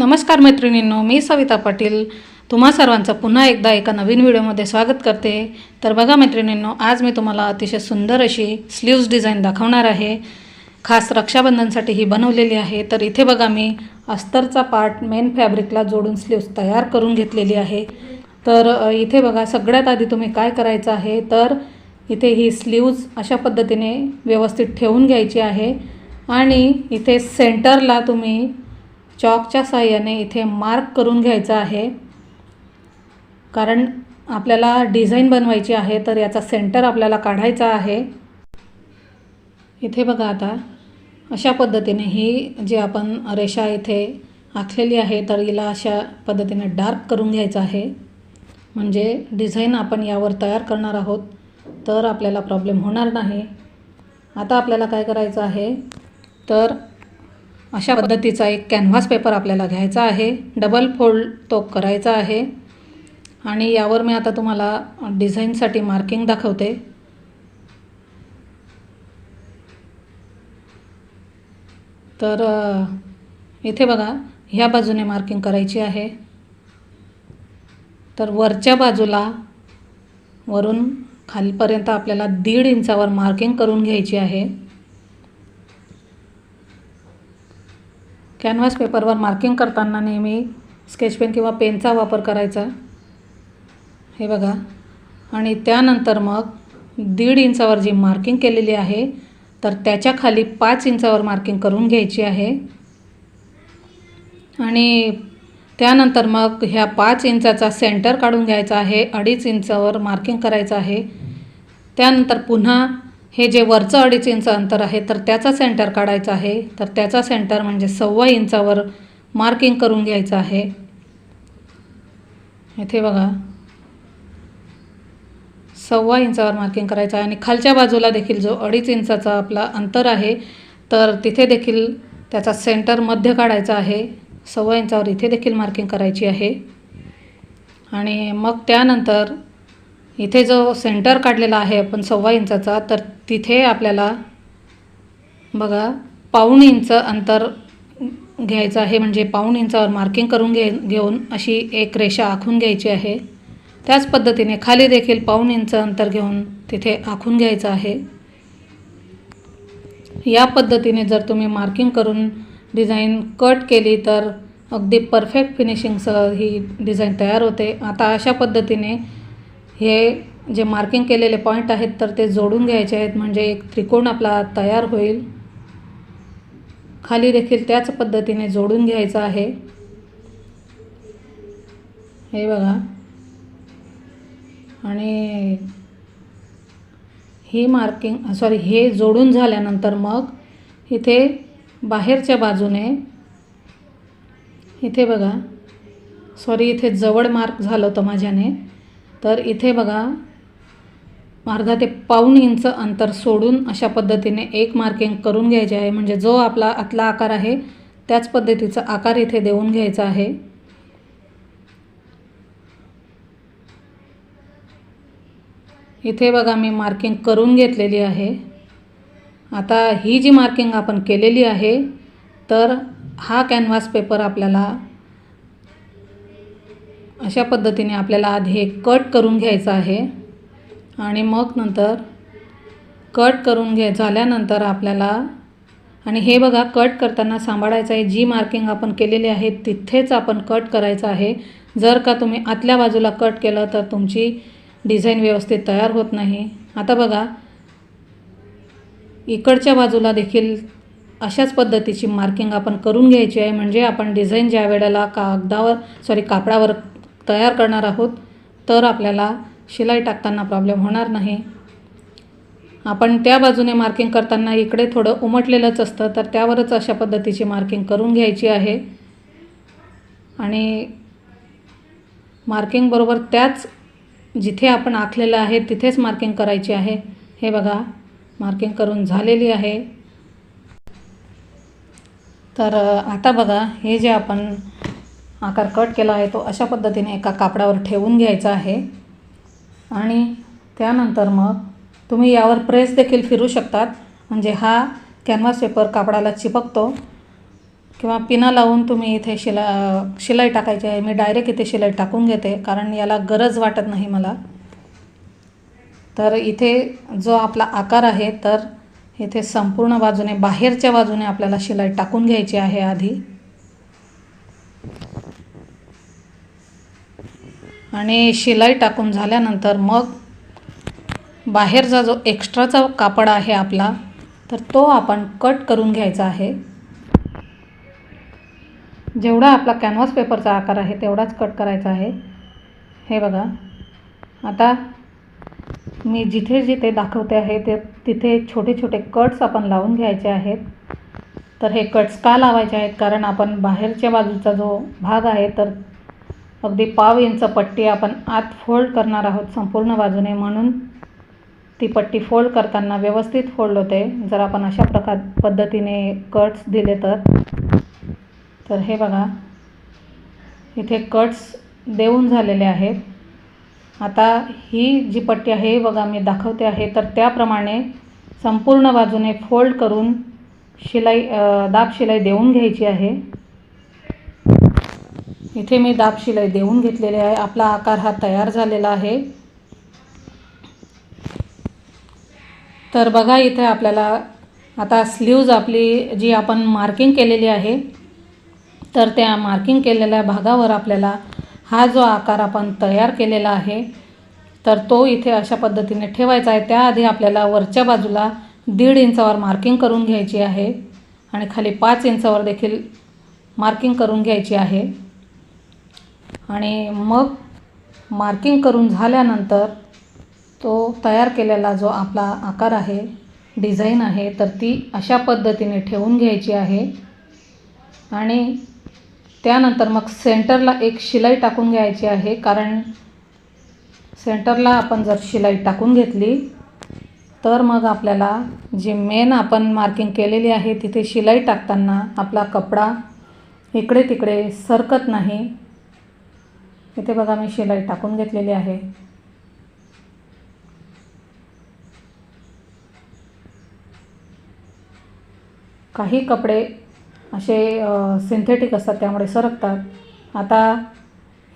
नमस्कार मैत्रिणींनो मी सविता पाटील. तुम्हा सर्वांचं पुन्हा एकदा एका नवीन व्हिडिओमध्ये स्वागत करते. तर बघा मैत्रिणींनो आज मी तुम्हाला अतिशय सुंदर अशी स्लीव्ज डिझाईन दाखवणार आहे. खास रक्षाबंधनसाठी ही बनवलेली आहे. तर इथे बघा मी अस्तरचा पार्ट मेन फॅब्रिकला जोडून स्लीव्ज तयार करून घेतलेली आहे. तर इथे बघा सगळ्यात आधी तुम्ही काय करायचं आहे तर इथे ही स्लीव्ज अशा पद्धतीने व्यवस्थित ठेवून घ्यायची आहे. आणि इथे सेंटरला तुम्ही चॉकच्या साह्याने इथे मार्क करून घ्यायचा आहे. कारण आपल्याला डिझाईन बनवायची आहे तर याचा सेंटर आपल्याला काढायचा आहे. इथे बघा आता अशा पद्धतीने ही जी आपण रेषा इथे आखलेली आहे तर हिला अशा पद्धतीने डार्क करून घ्यायचं आहे. म्हणजे डिझाईन आपण यावर तयार करणार आहोत तर आपल्याला प्रॉब्लेम होणार नाही. आता आपल्याला काय करायचं आहे तर अशा पद्धतीचा एक कॅनव्हास पेपर आपल्याला घ्यायचा आहे. डबल फोल्ड तो करायचा आहे. आणि यावर मी आता तुम्हाला डिझाईनसाठी मार्किंग दाखवते. तर इथे बघा ह्या बाजूने मार्किंग करायची आहे. तर वरच्या बाजूला वरून खालपर्यंत आपल्याला दीड इंचावर मार्किंग करून घ्यायची आहे. कॅनव्हास पेपरवर मार्किंग करताना नेहमी स्केच पेन किंवा पेनचा वापर करायचा. हे बघा. आणि त्यानंतर मग दीड इंचावर जी मार्किंग केलेली आहे तर त्याच्याखाली पाच इंचावर मार्किंग करून घ्यायची आहे. आणि त्यानंतर मग ह्या पाच इंचाचा सेंटर काढून घ्यायचा आहे अडीच इंचावर मार्किंग करायचं आहे. त्यानंतर पुन्हा हे जे वरचं अडीच इंच अंतर आहे तर त्याचा सेंटर काढायचा आहे. तर त्याचा सेंटर म्हणजे सव्वा इंचावर मार्किंग करून घ्यायचं आहे. इथे बघा. सव्वा इंचावर मार्किंग करायचं आहे. आणि खालच्या बाजूला देखील जो अडीच इंचाचा आपला अंतर आहे तर तिथे देखील त्याचा सेंटर मध्य काढायचा आहे. सव्वा इंचावर इथे देखील मार्किंग करायची आहे. आणि मग त्यानंतर इथे जो सेंटर काढलेला आहे आपण सव्वा इंचाचा तर तिथे आपल्याला बघा पाऊण इंच अंतर घ्यायचं आहे. म्हणजे पाऊण इंचावर मार्किंग करून घे घेऊन अशी एक रेषा आखून घ्यायची आहे. त्याच पद्धतीने खाली देखील पाऊण इंच अंतर घेऊन तिथे आखून घ्यायचं आहे. या पद्धतीने जर तुम्ही मार्किंग करून डिझाईन कट केली तर अगदी परफेक्ट फिनिशिंगसह ही डिझाईन तयार होते. आता अशा पद्धतीने हे जे मार्किंग केलेले पॉईंट आहेत तर ते जोडून घ्यायचे आहेत. म्हणजे एक त्रिकोण आपला तयार होईल. खाली देखील त्याच पद्धतीने जोडून घ्यायचं आहे. हे बघा. आणि ही मार्किंग सॉरी हे जोडून झाल्यानंतर मग इथे बाहेरच्या बाजूने इथे बघा. सॉरी इथे जवळ मार्क झालं होतं माझ्याने. तर इथे बघा अर्धा ते पाऊण इंच अंतर सोडून अशा पद्धतीने एक मार्किंग करून घ्यायचे आहे. म्हणजे जो आपला आतला आकार आहे त्याच पद्धतीचा आकार इथे देऊन घ्यायचा आहे. इथे बघा मी मार्किंग करून घेतलेली आहे. आता ही जी मार्किंग आपण केलेली आहे तर हा कॅनव्हास पेपर आपल्याला अशा पद्धतीने आपल्याला आधी हे कट करून घ्यायचं आहे. आणि मग नंतर कट करून घे झाल्यानंतर आपल्याला आणि हे बघा कट करताना सांभाळायचं आहे. जी मार्किंग आपण केलेली आहे तिथेच आपण कट करायचं आहे. जर का तुम्ही आतल्या बाजूला कट केलं तर तुमची डिझाईन व्यवस्थित तयार होत नाही. आता बघा इकडच्या बाजूला देखील अशाच पद्धतीची मार्किंग आपण करून घ्यायची आहे. म्हणजे आपण डिझाईन ज्या वेळेला कागदावर सॉरी कापडावर तयार करणार आहोत तर आपल्याला शिलाई टाकताना प्रॉब्लेम होणार नाही. आपण त्या बाजूने मार्किंग करताना इकडे थोडं उमटलेलंच असतं तर त्यावरच अशा पद्धतीची मार्किंग करून घ्यायची आहे. आणि मार्किंगबरोबर त्याच जिथे आपण आखलेलं आहे तिथेच मार्किंग करायची आहे. हे बघा मार्किंग करून झालेली आहे. तर आता बघा हे जे आपण आकार कट केला आहे तो अशा पद्धतीने एका कापडावर ठेवून घ्यायचा आहे. आणि त्यानंतर मग तुम्ही यावर प्रेस देखील फिरू शकतात. म्हणजे हा कॅनव्हास पेपर कापडाला चिपकतो. किंवा पिना लावून तुम्ही इथे शिला शिलाई टाकायची आहे. मी डायरेक्ट इथे शिलाई टाकून घेते कारण याला गरज वाटत नाही मला. तर इथे जो आपला आकार आहे तर इथे संपूर्ण बाजूने बाहेरच्या बाजूने आपल्याला शिलाई टाकून घ्यायची आहे आधी. आणि शिलाई टाकून झाल्यानंतर मग बाहेरचा जो एक्स्ट्राचा कापड आहे आपला तर तो आपण कट करून घ्यायचा आहे. जेवढा आपला कॅनव्हास पेपरचा आकार आहे तेवढाच कट करायचा आहे. हे बघा. आता मी जिथे जिथे दाखवते आहे ते तिथे छोटे छोटे कट्स आपण लावून घ्यायचे आहेत. तर हे कट्स का लावायचे आहेत? कारण आपण बाहेरच्या बाजूचा जो भाग आहे तर अगदी पाव इंच पट्टी आपण आत फोल्ड करणार आहोत संपूर्ण बाजूने म्हणून. ती पट्टी फोल्ड करताना व्यवस्थित फोल्ड होते. जर आपण अशा प्रकार पद्धतीने कट्स दिले तर. तर हे बघा. इथे कट्स देऊन झालेले आहेत. आता ही जी पट्टी आहे बघा मी दाखवते आहे. तर त्याप्रमाणे संपूर्ण बाजूने फोल्ड करून शिलाई दाब शिलाई देऊन घ्यायची आहे. इथे मी दाब शिलाई देऊन घेतलेली आहे. आपला आकार हा तयार झालेला आहे. तर बघा इथे आपल्याला आता स्लीव्ज आपली जी आपण मार्किंग केलेली आहे तर त्या मार्किंग केलेल्या भागावर आपल्याला हा जो आकार आपण तयार केलेला आहे तर तो इथे अशा पद्धतीने ठेवायचा आहे. त्याआधी आपल्याला वरच्या बाजूला दीड इंचावर मार्किंग करून घ्यायची आहे आणि खाली पाच इंचावर देखील मार्किंग करून घ्यायची आहे. आणि मग मार्किंग करून झाल्यानंतर तो तयार केलेला जो आपला आकार आहे डिझाईन आहे तर ती अशा पद्धतीने ठेवून घ्यायची आहे. आणि त्यानंतर मग सेंटरला एक शिलाई टाकून घ्यायची आहे कारण सेंटरला आपण जर शिलाई टाकून घेतली तर मग आपल्याला जी मेन आपण मार्किंग केलेली आहे तिथे शिलाई टाकताना आपला कपडा इकडे तिकडे सरकत नाही. इथे बघा मी शिलाई टाकून घेतलेली आहे. काही कपडे असे सिंथेटिक असतात त्यामुळे सरकतात. आता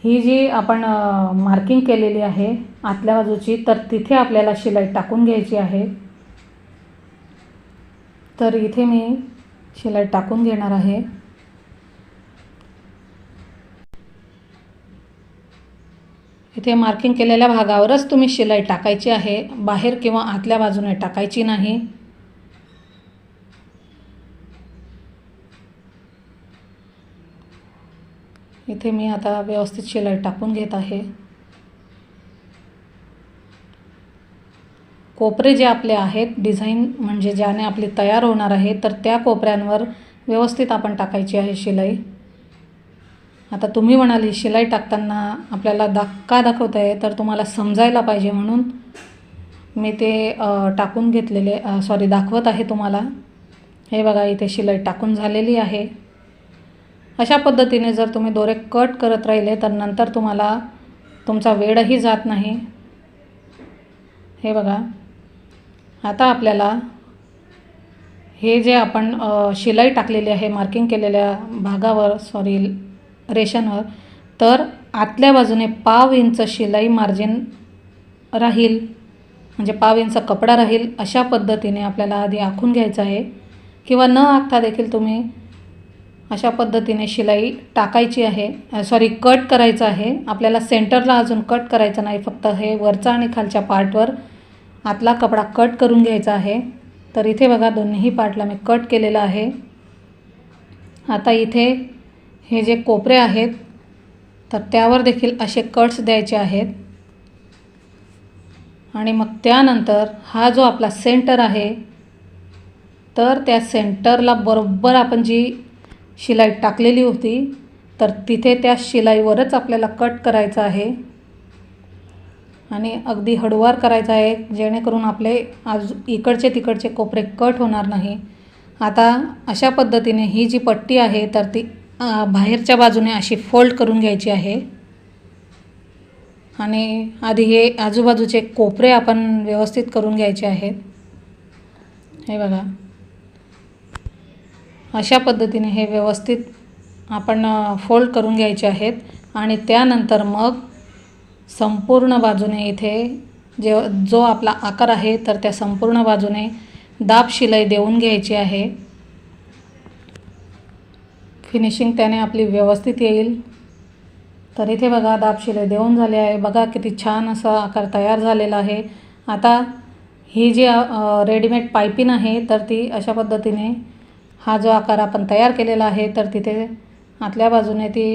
ही जी आपण मार्किंग केलेली आहे आतल्या बाजूची तर तिथे आपल्याला शिलाई टाकून घ्यायची आहे. तर इथे मी शिलाई टाकून घेणार आहे. इथे मार्किंग केलेल्या भागावरच तुम्ही शिलाई टाकायची आहे. बाहेर किंवा आतल्या बाजूने टाकायची नाही. इथे मी आता व्यवस्थित शिलाई टाकून घेत आहे. कोपरे जे आपले आहेत डिझाईन म्हणजे ज्याने आपली तयार होणार आहे तर त्या कोपऱ्यांवर व्यवस्थित आपण टाकायची आहे शिलाई. आता तुम्ही म्हणाली शिलाई टाकताना आपल्याला दाख का दाखवत आहे तर तुम्हाला समजायला पाहिजे म्हणून मी ते टाकून घेतलेले सॉरी दाखवत आहे तुम्हाला. हे बघा इथे शिलाई टाकून झालेली आहे. अशा पद्धतीने जर तुम्ही दोरे कट करत राहिले तर नंतर तुम्हाला तुमचा वेळही जात नाही. हे बघा. आता आपल्याला हे जे आपण शिलाई टाकलेली आहे मार्किंग केलेल्या भागावर सॉरी रेशनवर तर आतल्या बाजूने पाव इंच शिलाई मार्जिन राहील म्हणजे पाव इंच कपडा राहील अशा पद्धतीने आपल्याला आधी आखून घ्यायचं आहे. किंवा न आखता देखील तुम्ही अशा पद्धतीने शिलाई टाकायची आहे. सॉरी कट करायचं आहे. आपल्याला सेंटरला अजून कट करायचं नाही. फक्त हे वरचा आणि खालच्या पार्टवर आतला कपडा कट करून घ्यायचा आहे. तर इथे बघा दोन्हीही पार्टला मी कट केलेलं आहे. आता इथे हे जे कोपरे आहेत तर त्यावर देखील असे कट्स द्यायचे आहेत. आणि मग त्यानंतर हा जो आपला सेंटर आहे तर त्या सेंटरला बरोबर आपण जी शिलाई टाकलेली होती तर तिथे त्या शिलाईवरच आपल्याला कट करायचं आहे. आणि अगदी हळूवार करायचं आहे जेणेकरून आपले आज इकडचे तिकडचे कोपरे कट होणार नाही. आता अशा पद्धतीने ही जी पट्टी आहे तर ती बाहेरच्या बाजूने अशी फोल्ड करून घ्यायची आहे. आणि आधी हे आजूबाजूचे कोपरे आपण व्यवस्थित करून घ्यायचे आहेत. हे बघा. अशा पद्धतीने हे व्यवस्थित आपण फोल्ड करून घ्यायचे आहेत. आणि त्यानंतर मग संपूर्ण बाजूने इथे जे जो आपला आकार आहे तर त्या संपूर्ण बाजूने दाब शिलाई देऊन घ्यायची आहे. फिनिशिंग त्याने आपली व्यवस्थित येईल. तर इथे बघा दाब देऊन झाले आहे. बघा किती छान असा आकार तयार झालेला आहे. आता ही जी रेडीमेड पायपिन आहे तर ती अशा पद्धतीने हा जो आकार आपण तयार केलेला आहे तर तिथे आतल्या बाजूने ती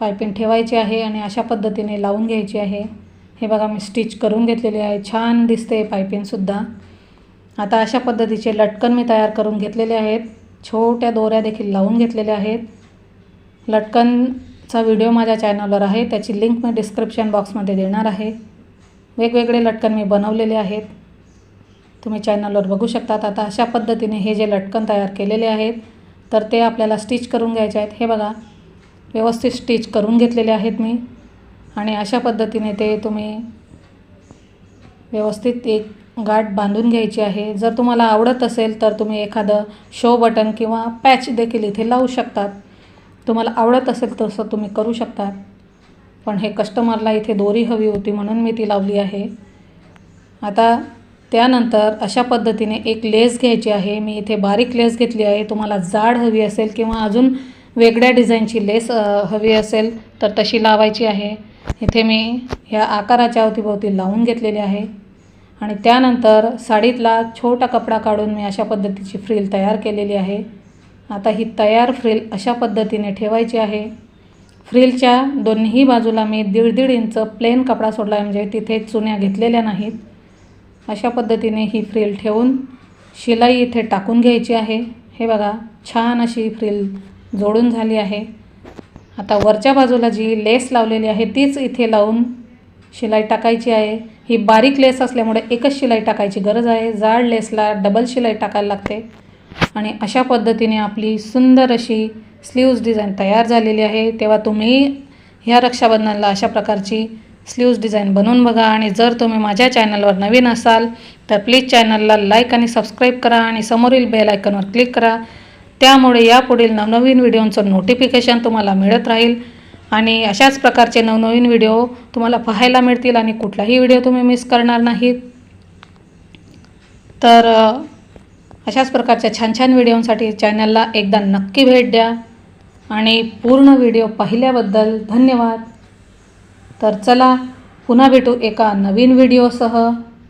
पायपिन ठेवायची आहे आणि अशा पद्धतीने लावून घ्यायची आहे. हे बघा मी स्टिच करून घेतलेली आहे. छान दिसते पायपिनसुद्धा आता अशा पद्धतीचे लटकन मी तयार करून घेतलेले आहेत. छोट्या दोऱ्या देखील लावून घेतलेल्या आहेत. लटकनचा व्हिडिओ माझ्या चॅनलवर आहे. त्याची लिंक मी डिस्क्रिप्शन बॉक्समध्ये देणार आहे. वेगवेगळे लटकन मी बनवलेले आहेत. तुम्ही चॅनलवर बघू शकतात. आता अशा पद्धतीने हे जे लटकन तयार केलेले आहेत तर ते आपल्याला स्टिच करून घ्यायचे आहेत. हे बघा व्यवस्थित स्टिच करून घेतलेले आहेत मी. आणि अशा पद्धतीने ते तुम्ही व्यवस्थित एक गाठ बांधून घ्यायची आहे. जर तुम्हाला आवडत असेल तर तुम्ही एखादं शो बटन किंवा पॅच देखील इथे लावू शकतात. तुम्हाला आवडत असेल तसं तुम्ही करू शकतात. पण हे कस्टमरला इथे दोरी हवी होती म्हणून मी ती लावली आहे. आता त्यानंतर अशा पद्धतीने एक लेस घ्यायची आहे. मी इथे बारीक लेस घेतली आहे. तुम्हाला जाड हवी असेल किंवा अजून वेगळ्या डिझाईनची लेस हवी असेल तर तशी लावायची आहे. इथे मी ह्या आकाराच्या अवतीभोवती लावून घेतलेली आहे. आणि त्यानंतर साडीतला छोटा कपडा काढून मी अशा पद्धतीची फ्रील तयार केलेली आहे. आता ही तयार फ्रील अशा पद्धतीने ठेवायची आहे. फ्रीलच्या दोन्ही बाजूला मी दीड दीड इंच प्लेन कपडा सोडला आहे म्हणजे तिथे चुन्या घेतलेल्या नाहीत. अशा पद्धतीने ही फ्रील ठेवून शिलाई इथे टाकून घ्यायची आहे. हे बघा छान अशी फ्रील जोडून झाली आहे. आता वरच्या बाजूला जी लेस लावलेली आहे तीच इथे लावून शिलाई टाकायची आहे. ही बारीक लेस असल्यामुळे एकच शिलाई टाकायची गरज आहे. जाड लेसला डबल शिलाई टाकायला लागते. आणि अशा पद्धतीने आपली सुंदर अशी स्लीव्ज डिझाईन तयार झालेली आहे. तेव्हा तुम्ही ह्या रक्षाबंधनाला अशा प्रकारची स्लीव्ज डिझाईन बनवून बघा. आणि जर तुम्ही माझ्या चॅनलवर नवीन असाल तर प्लीज चॅनलला लाईक आणि सबस्क्राईब करा आणि समोरील बेल आयकॉनवर क्लिक करा. त्यामुळे यापुढील नवनवीन व्हिडिओंचं नोटिफिकेशन तुम्हाला मिळत राहील. आणि अशाच प्रकारचे नवनवीन व्हिडिओ तुम्हाला पाहायला मिळतील आणि कुठलाही व्हिडिओ तुम्ही मिस करणार नाहीत. तर अशाच प्रकारच्या छान छान व्हिडिओंसाठी चॅनलला एकदा नक्की भेट द्या आणि पूर्ण व्हिडिओ पाहिल्याबद्दल धन्यवाद. तर चला पुन्हा भेटू एका नवीन व्हिडिओसह.